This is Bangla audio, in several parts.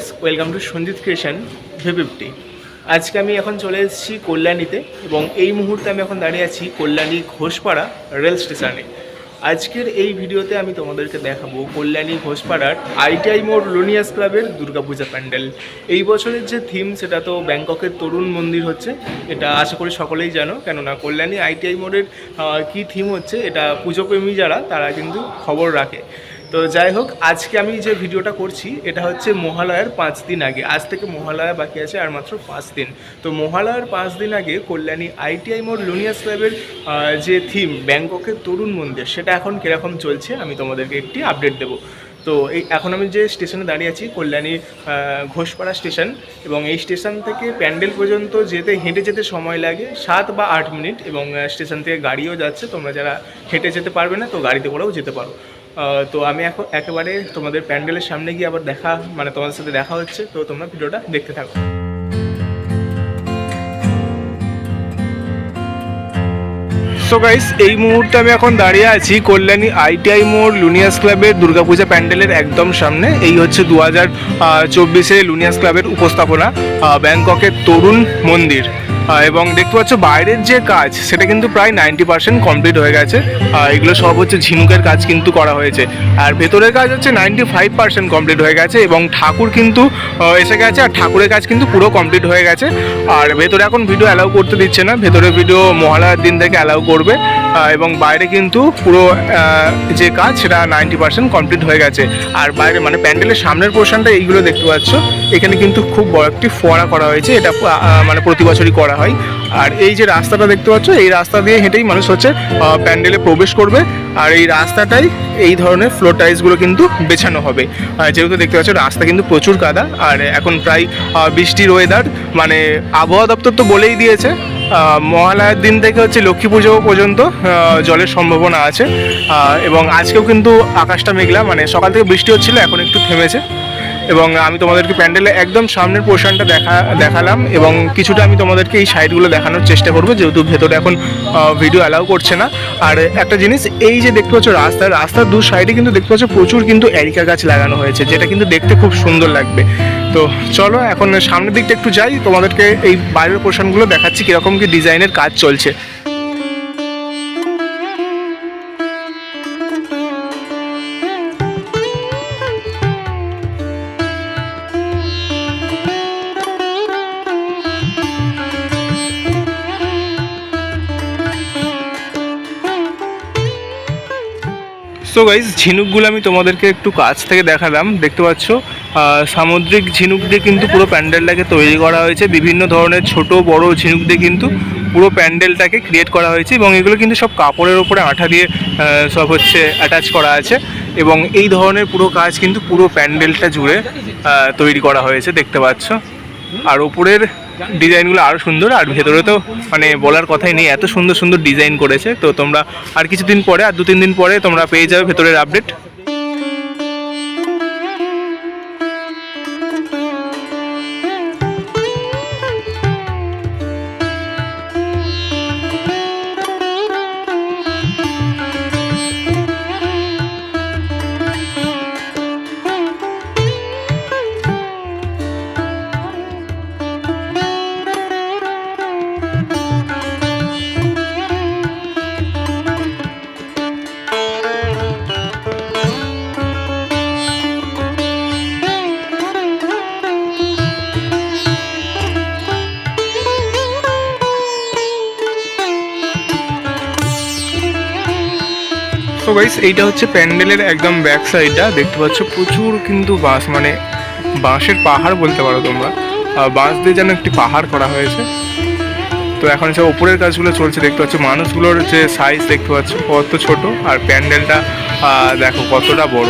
Guys welcome to Sanjit creation ভিপিফটি আজকে আমি এখন চলে এসেছি কল্যাণীতে এবং এই মুহূর্তে আমি এখন দাঁড়িয়ে আছি কল্যাণী ঘোষপাড়া রেল স্টেশনে। আজকের এই ভিডিওতে আমি তোমাদেরকে দেখাবো কল্যাণী ঘোষপাড়ার আইটিআই মোড় লোনিয়াস ক্লাবের দুর্গাপূজা প্যান্ডেল। এই বছরের যে থিম সেটা তো ব্যাংককের তরুণ মন্দির হচ্ছে, এটা আশা করি সকলেই জানো। কেননা কল্যাণী আইটিআই মোড়ের কী থিম হচ্ছে, এটা পুজোপ্রেমী যারা, তারা কিন্তু খবর রাখে। তো যাই হোক, আজকে আমি যে ভিডিওটা করছি, এটা হচ্ছে মহালয়ার পাঁচ দিন আগে। আজ থেকে মহালয়া বাকি আছে আর মাত্র পাঁচ দিন। তো মহালয়ার পাঁচ দিন আগে কল্যাণী আইটিআই মোড় লুনিয়াস ক্লাবের যে থিম ব্যাংককের তরুণ মন্দির, সেটা এখন কীরকম চলছে, আমি তোমাদেরকে একটি আপডেট দেবো। তো এই, এখন আমি যে স্টেশনে দাঁড়িয়ে আছি, কল্যাণী ঘোষপাড়া স্টেশন এবং এই স্টেশন থেকে প্যান্ডেল পর্যন্ত যেতে, হেঁটে যেতে সময় লাগে সাত বা আট মিনিট, এবং স্টেশন থেকে গাড়িও যাচ্ছে, তোমরা যারা হেঁটে যেতে পারবে না, তো গাড়িতে করেও যেতে পারো। তো আমি এখন একেবারে তোমাদের প্যান্ডেলের সামনে গিয়ে আবার দেখা মানে তোমাদের সাথে দেখা হচ্ছে, তো তোমরা ভিডিওটা দেখতে থাকো। সো গাইস এই মুহূর্তে আমি এখন দাঁড়িয়ে আছি কল্যাণী আইটিআই মোড় লুনিয়াস ক্লাবের দুর্গাপূজা প্যান্ডেলের একদম সামনে। এই হচ্ছে দু হাজার চব্বিশে লুনিয়াস ক্লাবের উপস্থাপনা ব্যাংককের তরুণ মন্দির। এবং দেখতে পাচ্ছ বাইরের যে কাজ, সেটা কিন্তু প্রায় নাইনটি পার্সেন্ট কমপ্লিট হয়ে গেছে। এগুলো সব হচ্ছে ঝিনুকের কাজ কিন্তু করা হয়েছে। আর ভেতরের কাজ হচ্ছে নাইনটি ফাইভ পার্সেন্ট কমপ্লিট হয়ে গেছে এবং ঠাকুর কিন্তু এসে গেছে, আর ঠাকুরের কাজ কিন্তু পুরো কমপ্লিট হয়ে গেছে। আর ভেতরে এখন ভিডিও অ্যালাউ করতে দিচ্ছে না। ভেতরে ভিডিও মহালয়ার দিন থেকে অ্যালাউ করবে। এবং বাইরে কিন্তু পুরো যে কাজ সেটা নাইনটি পার্সেন্ট কমপ্লিট হয়ে গেছে। আর বাইরে মানে প্যান্ডেলের সামনের পোর্শনটা এইগুলো দেখতে পাচ্ছ। এখানে কিন্তু খুব বড় একটি ফোয়ারা করা হয়েছে। এটা মানে প্রতি বছরই করা হয়। আর এই যে রাস্তাটা দেখতে পাচ্ছ, এই রাস্তা দিয়ে হেঁটেই মানুষ হচ্ছে প্যান্ডেলে প্রবেশ করবে। আর এই রাস্তাটাই এই ধরনের ফ্লোর টাইলসগুলো কিন্তু বেছানো হবে। যেহেতু দেখতে পাচ্ছ, রাস্তা কিন্তু প্রচুর কাদা আর এখন প্রায় বৃষ্টির ওয়েদার মানে আবহাওয়া দপ্তর তো বলেই দিয়েছে। মহালয়ার দিন থেকে হচ্ছে লক্ষ্মী পুজো পর্যন্ত জলের সম্ভাবনা আছে। এবং আজকেও কিন্তু আকাশটা মেঘলা মানে সকাল থেকে বৃষ্টি হচ্ছিল, এখন একটু থেমেছে। এবং আমি তোমাদেরকে প্যান্ডেলে একদম সামনের পোর্শনটা দেখা, দেখালাম এবং কিছুটা আমি তোমাদেরকে এই সাইডগুলো দেখানোর চেষ্টা করব, যেহেতু ভেতরে এখন ভিডিও অ্যালাউ করছে না। আর একটা জিনিস, এই যে দেখতে পাচ্ছ রাস্তা, রাস্তার দু সাইডে কিন্তু দেখতে পাচ্ছ প্রচুর কিন্তু এরিকা গাছ লাগানো হয়েছে, যেটা কিন্তু দেখতে খুব সুন্দর লাগবে। তো চলো এখন সামনের দিকটা একটু যাই। তোমাদেরকে এই বাইরের পোর্শনগুলো দেখাচ্ছি কীরকম কি ডিজাইনের কাজ চলছে। সো গাইজ ঝিনুকগুলো আমি তোমাদেরকে একটু কাছ থেকে দেখালাম। দেখতে পাচ্ছ? সামুদ্রিক ঝিনুক দিয়ে কিন্তু পুরো প্যান্ডেলটাকে তৈরি করা হয়েছে। বিভিন্ন ধরনের ছোট, বড় ঝিনুক দিয়ে কিন্তু পুরো প্যান্ডেলটাকে ক্রিয়েট করা হয়েছে এবং এগুলো কিন্তু সব কাপড়ের ওপরে আঠা দিয়ে সব হচ্ছে অ্যাটাচ করা আছে এবং এই ধরনের পুরো কাজ কিন্তু পুরো প্যান্ডেলটা জুড়ে তৈরি করা হয়েছে, দেখতে পাচ্ছ। আর ওপরের ডিজাইনগুলো আরও সুন্দর, আর ভেতরে তো মানে বলার কথাই নেই, এত সুন্দর সুন্দর ডিজাইন করেছে। তো তোমরা আর কিছুদিন পরে, আর দু তিন দিন পরে তোমরা পেয়ে যাবে ভেতরের আপডেট তো গাইস এইটা হচ্ছে প্যান্ডেলের একদম ব্যাক সাইডটা দেখতে পাচ্ছ প্রচুর কিন্তু বাঁশ মানে বাঁশের পাহাড় বলতে পারো তোমরা। বাঁশ দিয়ে যেন একটি পাহাড় করা হয়েছে। তো এখন সব উপরের কাজগুলো চলছে, দেখতে পাচ্ছ। মানুষগুলোর যে সাইজ দেখতে পাচ্ছ, কত ছোট। আর প্যান্ডেলটা দেখো কতটা বড়।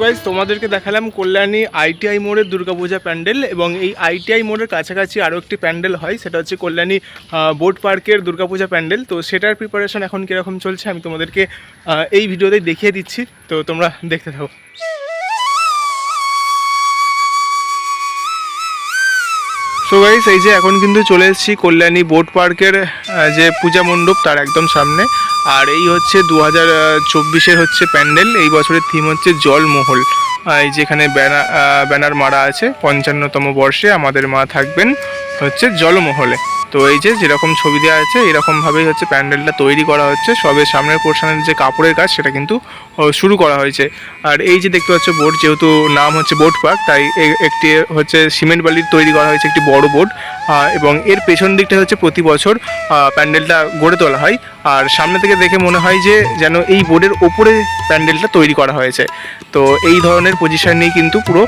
গাইজ তোমাদেরকে দেখালাম কল্যাণী আইটিআই মোড়ের দুর্গাপূজা প্যান্ডেল এবং এই আইটিআই মোড়ের কাছাকাছি আরও একটি প্যান্ডেল হয়, সেটা হচ্ছে কল্যাণী বোট পার্কের দুর্গাপূজা প্যান্ডেল। তো সেটার প্রিপারেশন এখন কীরকম চলছে আমি তোমাদেরকে এই ভিডিওতে দেখিয়ে দিচ্ছি। তো তোমরা দেখতে থাকো। সো গাইস এই যে এখন কিন্তু চলে এসেছি কল্যাণী বোট পার্কের যে পূজা মণ্ডপ, তার একদম সামনে। আর এই হচ্ছে দু হাজার চব্বিশের হচ্ছে প্যান্ডেল, এই বছরের থিম হচ্ছে জলমহল। এই যেখানে ব্যানার ব্যানার মারা আছে, পঞ্চান্নতম বর্ষে আমাদের মা থাকবেন হচ্ছে জলমহলে। তো এই যে যেরকম ছবি দেওয়া আছে, এরকমভাবেই হচ্ছে প্যান্ডেলটা তৈরি করা হচ্ছে। সবে সামনের পোর্শনের যে কাপড়ের কাজ, সেটা কিন্তু শুরু করা হয়েছে। আর এই যে দেখতে পাচ্ছ বোর্ড, যেহেতু নাম হচ্ছে বোর্ড পার্ক, তাই একটি হচ্ছে সিমেন্ট বালির তৈরি করা হয়েছে একটি বড় বোর্ড। এবং এর পেছন দিকটা হচ্ছে প্রতি বছর প্যান্ডেলটা গড়ে তোলা হয়। আর সামনে থেকে দেখে মনে হয় যে, যেন এই বোর্ডের ওপরে প্যান্ডেলটা তৈরি করা হয়েছে। তো এই ধরনের পজিশন নিয়ে কিন্তু পুরো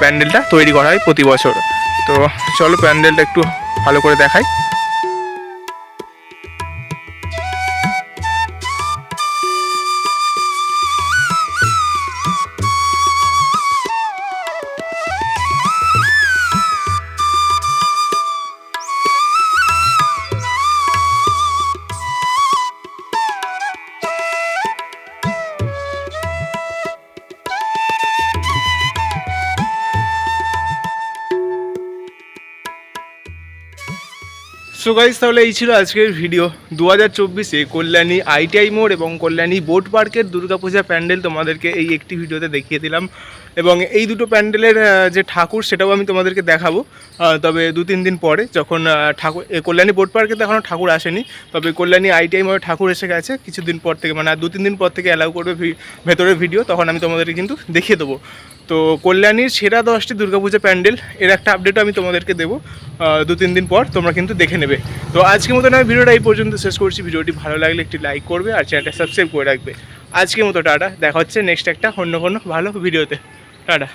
প্যান্ডেলটা তৈরি করা হয় প্রতি বছর। তো চলো প্যান্ডেলটা একটু ভালো করে দেখাই। সো গাইজ তাহলে এই ছিল আজকের ভিডিও দু হাজার চব্বিশে কল্যাণী আইটিআই মোড় এবং কল্যাণী বোট পার্কের দুর্গাপূজা প্যান্ডেল তোমাদেরকে এই একটি ভিডিওতে দেখিয়ে দিলাম। এবং এই দুটো প্যান্ডেলের যে ঠাকুর, সেটাও আমি তোমাদেরকে দেখাবো। তবে দু তিন দিন পরে যখন ঠাকুর কল্যাণী বোট পার্কে তো এখনও ঠাকুর আসেনি, তবে কল্যাণী আইটিআই মোড়ে ঠাকুর এসে গেছে। কিছুদিন পর থেকে মানে দু তিন দিন পর থেকে অ্যালাউ করবে ভেতরের ভিডিও তখন আমি তোমাদেরকে কিন্তু দেখিয়ে দেবো। তো কল্যাণীর সেরা দশটি দুর্গাপূজা প্যান্ডেল, এর একটা আপডেটও আমি তোমাদেরকে দেবো দু, তিন দিন পর, তোমরা কিন্তু দেখে নেবে। তো আজকের মতন আমি ভিডিওটা এই পর্যন্ত শেষ করছি। ভিডিওটি ভালো লাগলে একটি লাইক করবে আর চ্যানেলটা সাবস্ক্রাইব করে রাখবে। আজকের মতো, টাটা। দেখা হচ্ছে নেক্সট একটা অন্য কোনো ভালো ভিডিওতে। টাটা।